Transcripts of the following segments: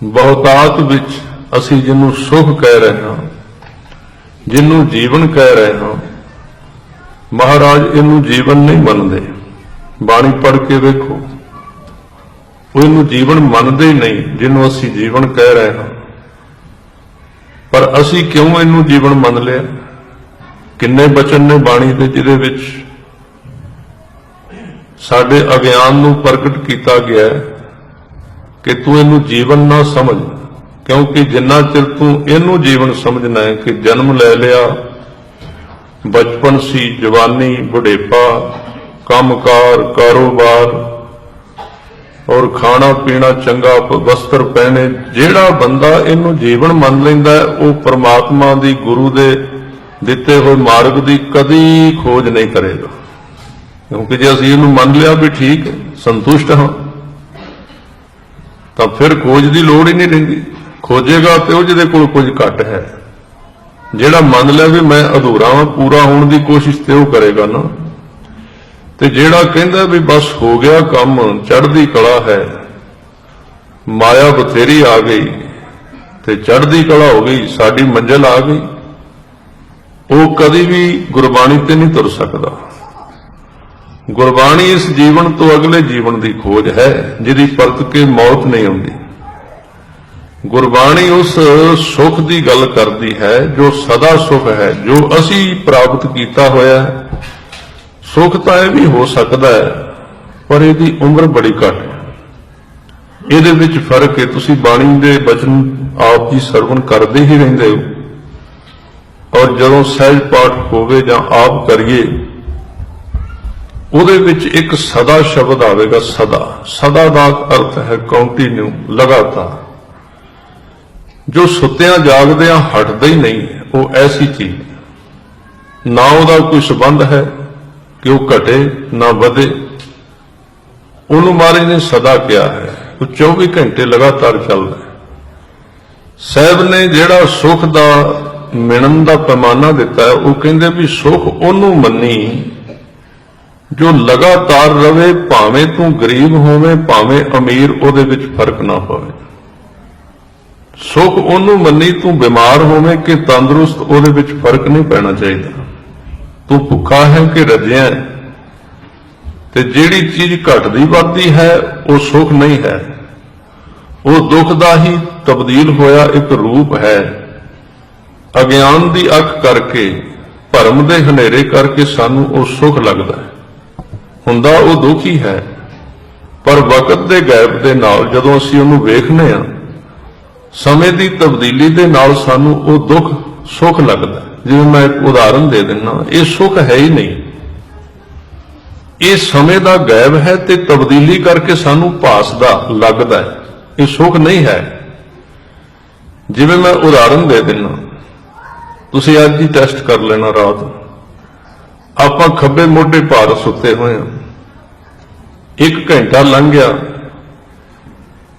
ਬਹੁਤਾਤ ਵਿੱਚ ਅਸੀਂ ਜਿਹਨੂੰ ਸੁਖ ਕਹਿ ਰਹੇ ਹਾਂ, ਜਿਹਨੂੰ ਜੀਵਨ ਕਹਿ ਰਹੇ ਹਾਂ, ਮਹਾਰਾਜ ਇਹਨੂੰ ਜੀਵਨ ਨਹੀਂ ਮੰਨਦੇ। ਬਾਣੀ ਪੜ੍ਹ ਕੇ ਵੇਖੋ, ਉਹ ਇਹਨੂੰ ਜੀਵਨ ਮੰਨਦੇ ਹੀ ਨਹੀਂ, ਜਿਹਨੂੰ ਅਸੀਂ ਜੀਵਨ ਕਹਿ ਰਹੇ ਹਾਂ। ਪਰ ਅਸੀਂ ਕਿਉਂ ਇਹਨੂੰ ਜੀਵਨ ਮੰਨ ਲਿਆ? ਕਿੰਨੇ ਬਚਨ ਨੇ ਬਾਣੀ ਦੇ ਜਿਹਦੇ ਵਿੱਚ? ਸਾਡੇ ਅਗਿਆਨ ਨੂੰ ਪ੍ਰਗਟ ਕੀਤਾ ਗਿਆ ਹੈ। ਕਿ ਤੂੰ ਇਹਨੂੰ ਜੀਵਨ ਨਾ ਸਮਝ ਕਿਉਂਕਿ ਜਿੰਨਾ ਚਿਰ ਤੂੰ ਇਹਨੂੰ ਜੀਵਨ ਸਮਝਣਾ ਹੈ ਕਿ ਜਨਮ ਲੈ ਲਿਆ ਬਚਪਨ ਸੀ ਜਵਾਨੀ ਬੁਢੇਪਾ ਕੰਮਕਾਰ ਕਾਰੋਬਾਰ ਔਰ ਖਾਣਾ ਪੀਣਾ ਚੰਗਾ ਵਸਤਰ ਪਹਿਨੇ ਜਿਹੜਾ ਬੰਦਾ ਇਹਨੂੰ ਜੀਵਨ ਮੰਨ ਲੈਂਦਾ ਹੈ, ਉਹ ਪ੍ਰਮਾਤਮਾ ਦੀ ਗੁਰੂ ਦੇ ਦਿੱਤੇ ਹੋਏ ਮਾਰਗ ਦੀ ਕਦੀ ਖੋਜ ਨਹੀਂ ਕਰੇਗਾ। ਕਿਉਂਕਿ ਜੇ ਅਸੀਂ ਇਹਨੂੰ ਮੰਨ ਲਿਆ ਵੀ ਠੀਕ ਸੰਤੁਸ਼ਟ ਹਾਂ ਤਾਂ ਫਿਰ ਖੋਜ ਦੀ ਲੋੜ ਹੀ ਨਹੀਂ ਰਹਿੰਦੀ। ਖੋਜੇਗਾ ਤੇ ਉਹ ਜਿਹਦੇ ਕੋਲ ਕੁਝ ਘੱਟ ਹੈ। ਜਿਹੜਾ ਮੰਨ ਲਿਆ ਵੀ ਮੈਂ ਅਧੂਰਾ ਹਾਂ ਪੂਰਾ ਹੋਣ ਦੀ ਕੋਸ਼ਿਸ਼ ਤੇ ਉਹ ਕਰੇਗਾ ਨਾ। ਤੇ ਜਿਹੜਾ ਕਹਿੰਦਾ ਵੀ ਬਸ ਹੋ ਗਿਆ ਕੰਮ, ਚੜ੍ਹਦੀ ਕਲਾ ਹੈ, ਮਾਇਆ ਬਥੇਰੀ ਆ ਗਈ ਤੇ ਚੜ੍ਹਦੀ ਕਲਾ ਹੋ ਗਈ, ਸਾਡੀ ਮੰਜ਼ਿਲ ਆ ਗਈ, ਉਹ ਕਦੀ ਵੀ ਗੁਰਬਾਣੀ ਤੇ ਨਹੀਂ ਤੁਰ ਸਕਦਾ। ਗੁਰਬਾਣੀ ਇਸ ਜੀਵਨ ਤੋਂ ਅਗਲੇ ਜੀਵਨ ਦੀ ਖੋਜ ਹੈ, ਜਿਹਦੀ ਪਰਤ ਕੇ ਮੌਤ ਨਹੀਂ ਆਉਂਦੀ ਗੁਰਬਾਣੀ ਉਸ ਸੁਖ ਦੀ ਗੱਲ ਕਰਦੀ ਹੈ, ਜੋ ਸਦਾ ਸੁਖ ਹੈ, ਜੋ ਅਸੀਂ ਪ੍ਰਾਪਤ ਕੀਤਾ ਹੋਇਆ ਹੈ। ਸੁਖ ਤਾਂ ਇਹ ਵੀ ਹੋ ਸਕਦਾ ਹੈ, ਪਰ ਇਹਦੀ ਉਮਰ ਬੜੀ ਘੱਟ ਹੈ। ਇਹਦੇ ਵਿੱਚ ਫ਼ਰਕ ਹੈ, ਤੁਸੀਂ ਬਾਣੀ ਦੇ ਬਚਨ ਆਪ ਜੀ ਸਰਵਣ ਕਰਦੇ ਹੀ ਰਹਿੰਦੇ ਹੋ। ਔਰ ਜਦੋਂ ਸਹਿਜ ਪਾਠ ਹੋਵੇ ਜਾਂ ਆਪ ਕਰੀਏ ਉਹਦੇ ਵਿੱਚ ਇੱਕ ਸਦਾ ਸ਼ਬਦ ਆਵੇਗਾ, ਸਦਾ। ਸਦਾ ਦਾ ਅਰਥ ਹੈ ਕੰਟੀਨਿਊ ਲਗਾਤਾਰ। ਜੋ ਸੁੱਤਿਆਂ ਜਾਗਦਿਆਂ ਹਟਦਾ ਹੀ ਨਹੀਂ, ਉਹ ਐਸੀ ਚੀਜ਼ ਨਾ ਉਹਦਾ ਕੋਈ ਸਬੰਧ ਹੈ ਕਿ ਉਹ ਘਟੇ, ਨਾ ਵਧੇ। ਉਹਨੂੰ ਮਹਾਰਾਜ ਨੇ ਸਦਾ ਕਿਹਾ ਹੈ। ਉਹ 24 ਘੰਟੇ ਲਗਾਤਾਰ ਚੱਲਦਾ ਹੈ। ਸਹਿਬ ਨੇ ਜਿਹੜਾ ਸੁਖ ਦਾ ਮਿਣਨ ਦਾ ਪੈਮਾਨਾ ਦਿੱਤਾ ਉਹ ਕਹਿੰਦੇ ਵੀ ਸੁਖ ਉਹਨੂੰ ਮੰਨੀ ਜੋ ਲਗਾਤਾਰ ਰਵੇ, ਭਾਵੇਂ ਤੂੰ ਗਰੀਬ ਹੋਵੇਂ, ਭਾਵੇਂ ਅਮੀਰ, ਉਹਦੇ ਵਿੱਚ ਫ਼ਰਕ ਨਾ ਪਵੇ। ਸੁਖ ਉਹਨੂੰ ਮੰਨੀ ਤੂੰ ਬਿਮਾਰ ਹੋਵੇਂ ਕਿ ਤੰਦਰੁਸਤ, ਉਹਦੇ ਵਿੱਚ ਫ਼ਰਕ ਨਹੀਂ ਪੈਣਾ ਚਾਹੀਦਾ। ਤੂੰ ਭੁੱਖਾ ਹੈ ਕਿ ਰੱਜਿਆ ਹੈ? ਤੇ ਜਿਹੜੀ ਚੀਜ਼ ਘਟਦੀ ਵੱਧਦੀ ਹੈ, ਉਹ ਸੁਖ ਨਹੀਂ ਹੈ। ਉਹ ਦੁੱਖ ਦਾ ਹੀ ਤਬਦੀਲ ਹੋਇਆ ਇੱਕ ਰੂਪ ਹੈ। ਅਗਿਆਨ ਦੀ ਅੱਖ ਕਰਕੇ, ਭਰਮ ਦੇ ਹਨੇਰੇ ਕਰਕੇ ਸਾਨੂੰ ਉਹ ਸੁਖ ਲੱਗਦਾ ਹੈ। ਹੁੰਦਾ ਉਹ ਦੁੱਖ ਹੀ। ਹੈ ਪਰ ਵਕਤ ਦੇ ਗੈਪ ਦੇ ਨਾਲ ਜਦੋਂ ਅਸੀਂ ਉਹਨੂੰ ਵੇਖਨੇ ਆ ਸਮੇਂ ਦੀ ਤਬਦੀਲੀ ਦੇ ਨਾਲ ਸਾਨੂੰ ਉਹ ਦੁੱਖ, ਸੁੱਖ ਲੱਗਦਾ ਜਿਵੇਂ ਮੈਂ ਇੱਕ ਉਦਾਹਰਨ ਦੇ ਦਿੰਨਾ ਇਹ ਸੁੱਖ ਹੈ ਹੀ ਨਹੀਂ। ਇਹ ਸਮੇਂ ਦਾ ਗੈਬ ਹੈ ਤੇ ਤਬਦੀਲੀ ਕਰਕੇ ਸਾਨੂੰ ਭਾਸਦਾ ਲੱਗਦਾ ਇਹ ਸੁੱਖ ਨਹੀਂ ਹੈ। ਜਿਵੇਂ ਮੈਂ ਉਦਾਹਰਨ ਦੇ ਦਿੰਨਾ ਤੁਸੀਂ ਅੱਜ ਹੀ ਟੈਸਟ ਕਰ ਲੈਣਾ ਰਾਤ ਆਪਾਂ ਖੱਬੇ ਮੋਢੇ ਭਾਰ ਸੁੱਤੇ ਹੋਏ ਹਾਂ। ਇੱਕ ਘੰਟਾ ਲੰਘ ਗਿਆ।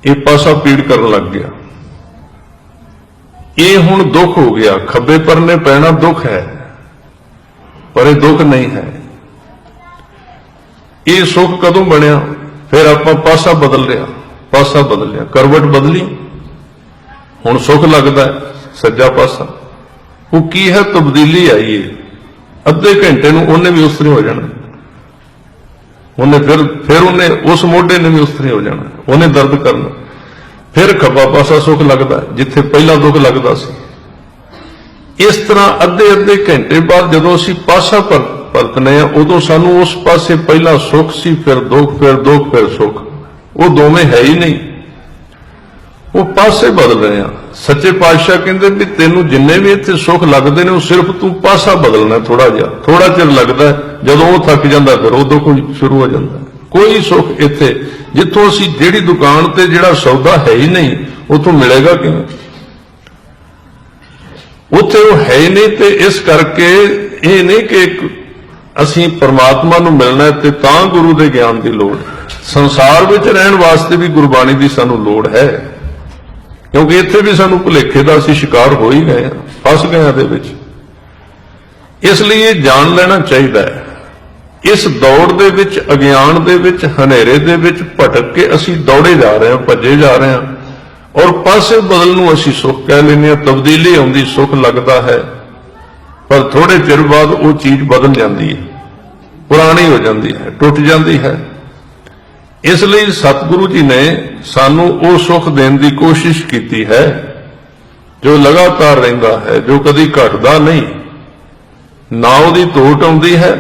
ਇਹ ਪਾਸਾ ਪੀੜ ਕਰਨ ਲੱਗ ਗਿਆ। ਇਹ ਹੁਣ ਦੁੱਖ ਹੋ ਗਿਆ। ਖੱਬੇ ਪਰਨੇ ਪੈਣਾ ਦੁੱਖ ਹੈ, ਪਰ ਇਹ ਦੁੱਖ ਨਹੀਂ ਹੈ। ਇਹ ਸੁੱਖ ਕਦੋਂ ਬਣਿਆ? ਫਿਰ ਆਪਾਂ ਪਾਸਾ ਬਦਲ ਲਿਆ। ਪਾਸਾ ਬਦਲ ਲਿਆ। ਕਰਵਟ ਬਦਲੀ। ਹੁਣ ਸੁੱਖ ਲੱਗਦਾ ਸੱਜਾ ਪਾਸਾ। ਉਹ ਕੀ ਹੈ? ਤਬਦੀਲੀ ਆਈ ਹੈ ਅੱਧੇ ਘੰਟੇ ਨੂੰ ਉਹਨੇ ਵੀ ਉਸ ਹੋ ਜਾਣਾ। ਉਹਨੇ ਫਿਰ ਫਿਰ ਉਹਨੇ ਉਸ ਮੋਢੇ ਨੇ ਵੀ ਉਸ ਹੋ ਜਾਣਾ। ਉਹਨੇ ਦਰਦ ਕਰਨਾ। ਫਿਰ ਖੱਬਾ ਪਾਸਾ ਸੁੱਖ ਲੱਗਦਾ, ਜਿੱਥੇ ਪਹਿਲਾਂ ਦੁੱਖ ਲੱਗਦਾ ਸੀ। ਇਸ ਤਰ੍ਹਾਂ ਅੱਧੇ ਅੱਧੇ ਘੰਟੇ ਬਾਅਦ ਜਦੋਂ ਅਸੀਂ ਪਾਸਾ ਪਰ, ਪਰਤਨੇ ਆ, ਉਦੋਂ ਸਾਨੂੰ ਉਸ ਪਾਸੇ ਪਹਿਲਾਂ ਸੁੱਖ ਸੀ, ਫਿਰ ਦੁੱਖ ਫਿਰ ਦੁੱਖ, ਫਿਰ ਸੁੱਖ। ਉਹ ਦੋਵੇਂ ਹੈ ਹੀ ਨਹੀਂ। ਉਹ ਪਾਸੇ ਬਦਲ ਰਹੇ ਆ। ਸੱਚੇ ਪਾਤਸ਼ਾਹ ਕਹਿੰਦੇ ਵੀ ਤੈਨੂੰ ਜਿੰਨੇ ਵੀ ਇੱਥੇ ਸੁੱਖ ਲੱਗਦੇ ਨੇ, ਉਹ ਸਿਰਫ ਤੂੰ ਪਾਸਾ ਬਦਲਣਾ ਥੋੜਾ ਜਿਹਾ। ਥੋੜਾ ਚਿਰ ਲੱਗਦਾ ਜਦੋਂ ਉਹ ਥੱਕ ਜਾਂਦਾ ਫਿਰ ਉਦੋਂ ਕੋਈ ਸ਼ੁਰੂ ਹੋ ਜਾਂਦਾ ਕੋਈ ਸੁੱਖ ਇੱਥੇ, ਜਿੱਥੋਂ ਅਸੀਂ ਜਿਹੜੀ ਦੁਕਾਨ ਤੇ ਜਿਹੜਾ ਸੌਦਾ ਹੈ ਹੀ ਨਹੀਂ, ਉਥੋਂ ਮਿਲੇਗਾ ਕਿਵੇਂ? ਉੱਥੇ ਉਹ ਹੈ ਹੀ ਨਹੀਂ ਤੇ ਇਸ ਕਰਕੇ ਇਹ ਨਹੀਂ ਕਿ ਅਸੀਂ ਪਰਮਾਤਮਾ ਨੂੰ ਮਿਲਣਾ ਤੇ ਤਾਂ ਗੁਰੂ ਦੇ ਗਿਆਨ ਦੀ ਲੋੜ ਸੰਸਾਰ ਵਿੱਚ ਰਹਿਣ ਵਾਸਤੇ ਵੀ ਗੁਰਬਾਣੀ ਦੀ ਸਾਨੂੰ ਲੋੜ ਹੈ। ਕਿਉਂਕਿ ਇੱਥੇ ਵੀ ਸਾਨੂੰ ਭੁਲੇਖੇ ਦਾ ਅਸੀਂ ਸ਼ਿਕਾਰ ਹੋ ਹੀ ਗਏ ਹਾਂ, ਫਸ ਗਏ ਹਾਂ ਇਹਦੇ ਵਿੱਚ। ਇਸ ਲਈ ਇਹ ਜਾਣ ਲੈਣਾ ਚਾਹੀਦਾ ਹੈ। ਇਸ ਦੌੜ ਦੇ ਵਿੱਚ, ਅਗਿਆਨ ਦੇ ਵਿੱਚ, ਹਨੇਰੇ ਦੇ ਵਿੱਚ ਭਟਕ ਕੇ ਅਸੀਂ ਦੌੜੇ ਜਾ ਰਹੇ ਹਾਂ, ਭੱਜੇ ਜਾ ਰਹੇ ਹਾਂ। ਔਰ ਪਾਸੇ ਬਦਲ ਨੂੰ ਅਸੀਂ ਸੁੱਖ ਕਹਿ ਲੈਂਦੇ ਹਾਂ, ਤਬਦੀਲੀ ਆਉਂਦੀ, ਸੁੱਖ ਲੱਗਦਾ ਹੈ। ਪਰ ਥੋੜੇ ਚਿਰ ਬਾਅਦ ਉਹ ਚੀਜ਼ ਬਦਲ ਜਾਂਦੀ ਹੈ। ਪੁਰਾਣੀ ਹੋ ਜਾਂਦੀ ਹੈ, ਟੁੱਟ ਜਾਂਦੀ ਹੈ। ਇਸ ਲਈ ਸਤਿਗੁਰੂ ਜੀ ਨੇ ਸਾਨੂੰ ਉਹ ਸੁੱਖ ਦੇਣ ਦੀ ਕੋਸ਼ਿਸ਼ ਕੀਤੀ ਹੈ, ਜੋ ਲਗਾਤਾਰ ਰਹਿੰਦਾ ਹੈ, ਜੋ ਕਦੀ ਘਟਦਾ ਨਹੀਂ। ਨਾ ਉਹਦੀ ਤੋਟ ਆਉਂਦੀ ਹੈ,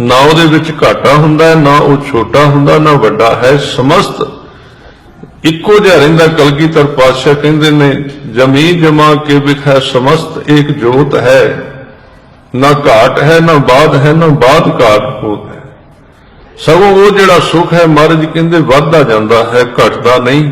ਨਾ ਉਹਦੇ ਵਿੱਚ ਘਾਟਾ ਹੁੰਦਾ ਹੈ, ਨਾ ਉਹ ਛੋਟਾ ਹੁੰਦਾ, ਨਾ ਵੱਡਾ ਹੈ। ਸਮਸਤ ਇੱਕੋ ਜਿਹਾ ਰਹਿੰਦਾ, ਕਲਗੀਧਰ ਪਾਤਸ਼ਾਹ ਕਹਿੰਦੇ ਨੇ, ਜਮੀ ਜਮਾ ਕੇ ਵਿਖੈ ਸਮਸਤ ਇੱਕ ਜੋਤ ਹੈ। ਨਾ ਘਾਟ ਹੈ, ਨਾ ਬਾਦ ਹੈ, ਨਾ ਬਾਦ ਘਾਟ ਹੋਤ ਸਗੋਂ ਉਹ ਜਿਹੜਾ ਸੁਖ ਹੈ ਮਹਾਰਾਜ ਕਹਿੰਦੇ ਵੱਧਦਾ ਜਾਂਦਾ ਹੈ ਘਟਦਾ ਨਹੀਂ।